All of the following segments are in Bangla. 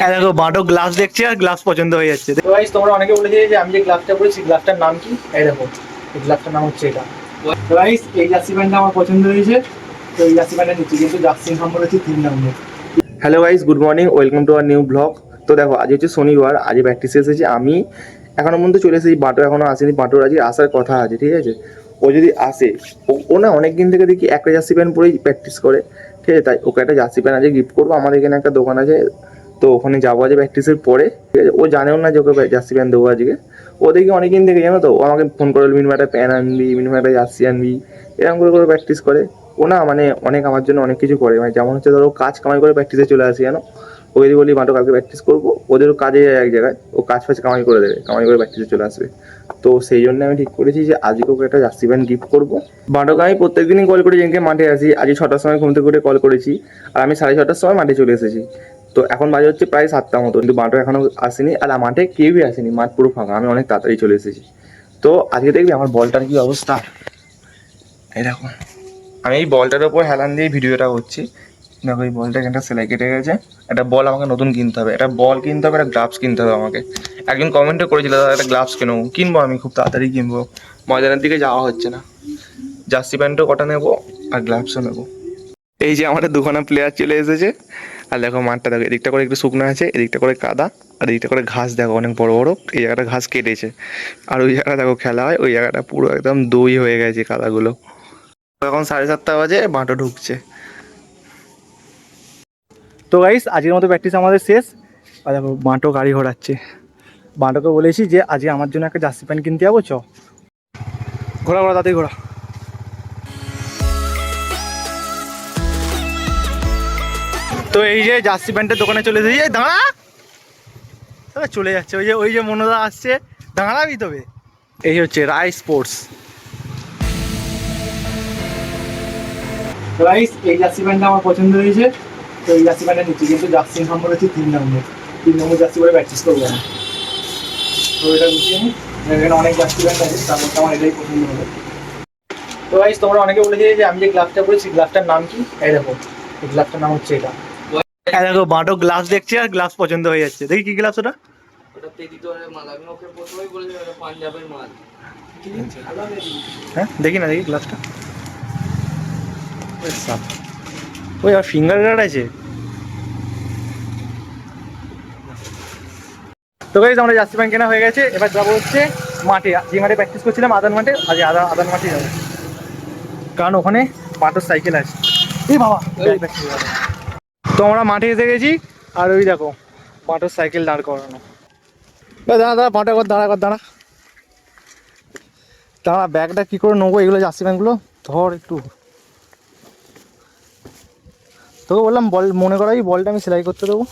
হ্যাঁ দেখো বাঁটো গ্লাস দেখছে আর গ্লাস পছন্দ হয়ে যাচ্ছে। তো গাইস তোমরা অনেকে বলেছে যে আমি যে গ্লাসটা পরেছি গ্লাসটার নাম কি? এই দেখো এই গ্লাসটার নাম হচ্ছে এটা। তো গাইস এই জার্সি প্যান্টটা আমার পছন্দ হয়েছে। তো এই জার্সি প্যান্টটা নিচ্ছি কিন্তু জার্সি নাম্বার হচ্ছে তিন নম্বর। Hello guys good morning welcome to our new blog তো দেখো আজ হচ্ছে শনিবার আজ প্র্যাকটিসে এসেছি। আমি এখনও পর্যন্ত চলে এসেছি বাটো এখনও আসেনি। বাটোর আজকে আসার কথা আছে ঠিক আছে? ও যদি আসে ও- ও না অনেক দিন থেকে দেখি একটা জার্সি প্যান্ট পরেই প্র্যাকটিস করে ঠিক আছে? তাই ওকে একটা জার্সি প্যান্ট আজকে গিফট করব। আমাদের এখানে একটা দোকান আছে তো ওখানে যাব আজ প্র্যাকটিসের পরে, ঠিক আছে? ও জানেও না যে ওকে জার্সি প্যান্ট দেবো আজকে। ও দেখি অনেকদিন থেকে জানো তো, ও আমাকে ফোন করে মিনিমাম একটা প্যান আনবি মিনিমাম একটা জার্সি আনবি, এরকম করে করে প্র্যাকটিস করে। ও না মানে অনেক আমার জন্য অনেক কিছু করে। মানে যেমন হচ্ছে ধরো কাজ কামাই করে প্র্যাকটিসে চলে আসি, জানো? ও যদি বলি মাটো কালকে প্র্যাকটিস করব। ওদেরও কাজে যায় এক জায়গায়। ও কাজ ফাজ কামাই করে দেবে, কামাই করে প্র্যাকটিসে চলে আসবে। তো সেই জন্য আমি ঠিক করেছি যে, আজকে ওকে একটা জার্সি প্যান্ট গিফট করব। বাটোকে আমি প্রত্যেকদিনই কল করে, যেদিনকে মাঠে আসি। আজকে ছটার সময় ঘুম থেকে উঠে কল করেছি। আর আমি সাড়ে ছটার সময় মাঠে চলে এসেছি। তো এখন বাজে হচ্ছে প্রায় সাতটা মতো, কিন্তু বাটো এখনও আসেনি আর মাঠে কেউই আসেনি, মাঠ পুরো ফাঁকা, আমি অনেক তাড়াতাড়ি চলে এসেছি। তো আজকে দেখবি আমার বলটার কি অবস্থা? এই দেখো, আমি এই বলটার ওপর হেলান দিয়ে ভিডিওটা করছি। দেখো এই বলটা এখানটা সেলাই কেটে গেছে। একটা বল আমাকে নতুন কিনতে হবে, একটা বল কিনতে হবে, একটা গ্লাভস কিনতে হবে আমাকে। একজন কমেন্টও করেছিল, দাদা, একটা গ্লাভস কেনো কিনবো আমি, খুব তাড়াতাড়ি কিনবো। ময়দানের দিকে যাওয়া হচ্ছে না। জার্সি প্যান্টও কটা নেব আর গ্লাভসও নেব। এই যে আমাদের দুখানা প্লেয়ার চলে এসেছে। আর দেখো মাঠটা দেখো, এদিকটা করে একটু শুকনো আছে, এদিকটা করে কাদা, আর এদিকটা করে ঘাস দেখো অনেক বড় বড়, এই জায়গাটা ঘাস কেটেছে। আর ওই জায়গাটা দেখো খেলা হয়, ওই জায়গাটা পুরো একদম দই হয়ে গেছে কাদাগুলো। এখন সাড়ে সাতটা বাজে বাঁটো ঢুকছে। তো গাইস আজকের মতো প্র্যাকটিস আমাদের শেষ। আর দেখো বাঁটো গাড়ি ঘোরাচ্ছে। বাঁটোকে বলেছি যে, আজকে আমার জন্য একটা জার্সি প্যান্ট কিনতে যাব, চ। ঘোরা ঘোরা তাতেই ঘোরা। তো এই যে জার্সি প্যান্টের দোকানে চলে এসেছি। দাঁড়া। তবে চলে যাচ্ছে। ওই যে ওই যে মনোদা আসছে। দাঁড়াবি তবে। এই হচ্ছে রায় স্পোর্টস। রাইস এই জার্সি প্যান্টটা আমার পছন্দ হয়েছে। তো এই জার্সি জার্সি তিন তিন নম্বর জার্সি করে আমি। তো এটা এখানে অনেক জার্সি প্যান্ট আছে আমার এটাই পছন্দ হবে। তো গাইস তোমরা অনেকে যে আমি যে গ্লাভসটা পরেছি গ্লাভসটার নাম কি? এই দেখো, এই গ্লাভটার নাম হচ্ছে এটা। দেখো বাঁটো গ্লাস দেখছে আর গ্লাস পছন্দ হয়ে যাচ্ছে। দেখি কি গ্লাস ওটা? হ্যাঁ দেখি না দেখি গ্লাসটা ওই আর ফিঙ্গার গার্ড আছে? তো গাইজ আমরা জার্সি প্যান্ট কেনা হয়ে গেছে। এবার যাব হচ্ছে মাঠে। যে মাঠে প্র্যাকটিস করছিলাম আদান মাঠে আজ আদা আদান মাঠে যাব। কারণ ওখানে পাটোর সাইকেল আছে। এই বাবা ব্যাগ ব্যাগ ছিঁড়ে গেল। তো আমরা মাঠে এসে গেছি আর ওই দেখো পাটোর সাইকেল দাঁড় করানো। দাঁড়া দাঁড়া পাটা কর দাঁড়া কর দাঁড়া। দাঁড়া ব্যাগটা কী করে নেব? এগুলো জার্সি প্যান্টগুলো ধর একটু। তোকে বললাম বল মনে করাই বলটা আমি সেলাই করতে দেবো।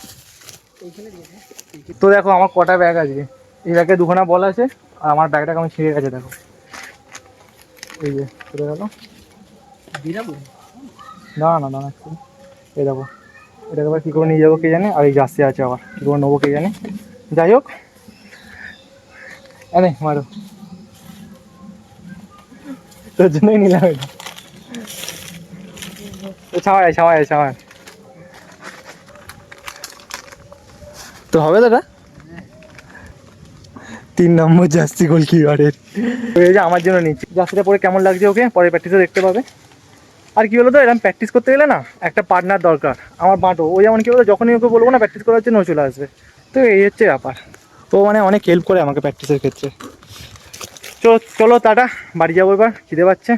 তো দেখো আমার কটা ব্যাগ আছে এই ব্যাগে দুখানা বল আছে আর আমার ব্যাগটা আমি ছিঁড়ে গেছে দেখো। এই যে ছিঁড়ে গেল। না না না। এই দেখো। এটাকে আবার কী করে নিয়ে যাব কে জানে? আর এই জার্সি আছে আবার, কী করে নেব কে জানে? যাই হোক, এনে মারো। তোর জন্যই নিলাম এটা। ছাওয়ায় ছাওয়ায় ছাওয়ায়। তো হবে দাদা তিন নম্বর জার্সি গোলকিপারের আমার জন্য নিচ্ছি। জার্সিটা পরে কেমন লাগছে ওকে? পরে প্র্যাকটিসে দেখতে পাবে। আর কি বলতো তো এরকম প্র্যাকটিস করতে গেলে না একটা পার্টনার দরকার আমার বাঁটো ও যেমন কি বলতো যখনই ওকে বলব না প্র্যাকটিস করার জন্য ও চলে আসবে। তো এই হচ্ছে ব্যাপার। তো মানে অনেক হেল্প করে আমাকে প্র্যাকটিসের ক্ষেত্রে। চলো চলো তাটা বাড়ি যাব এবার খিদে পাচ্ছে।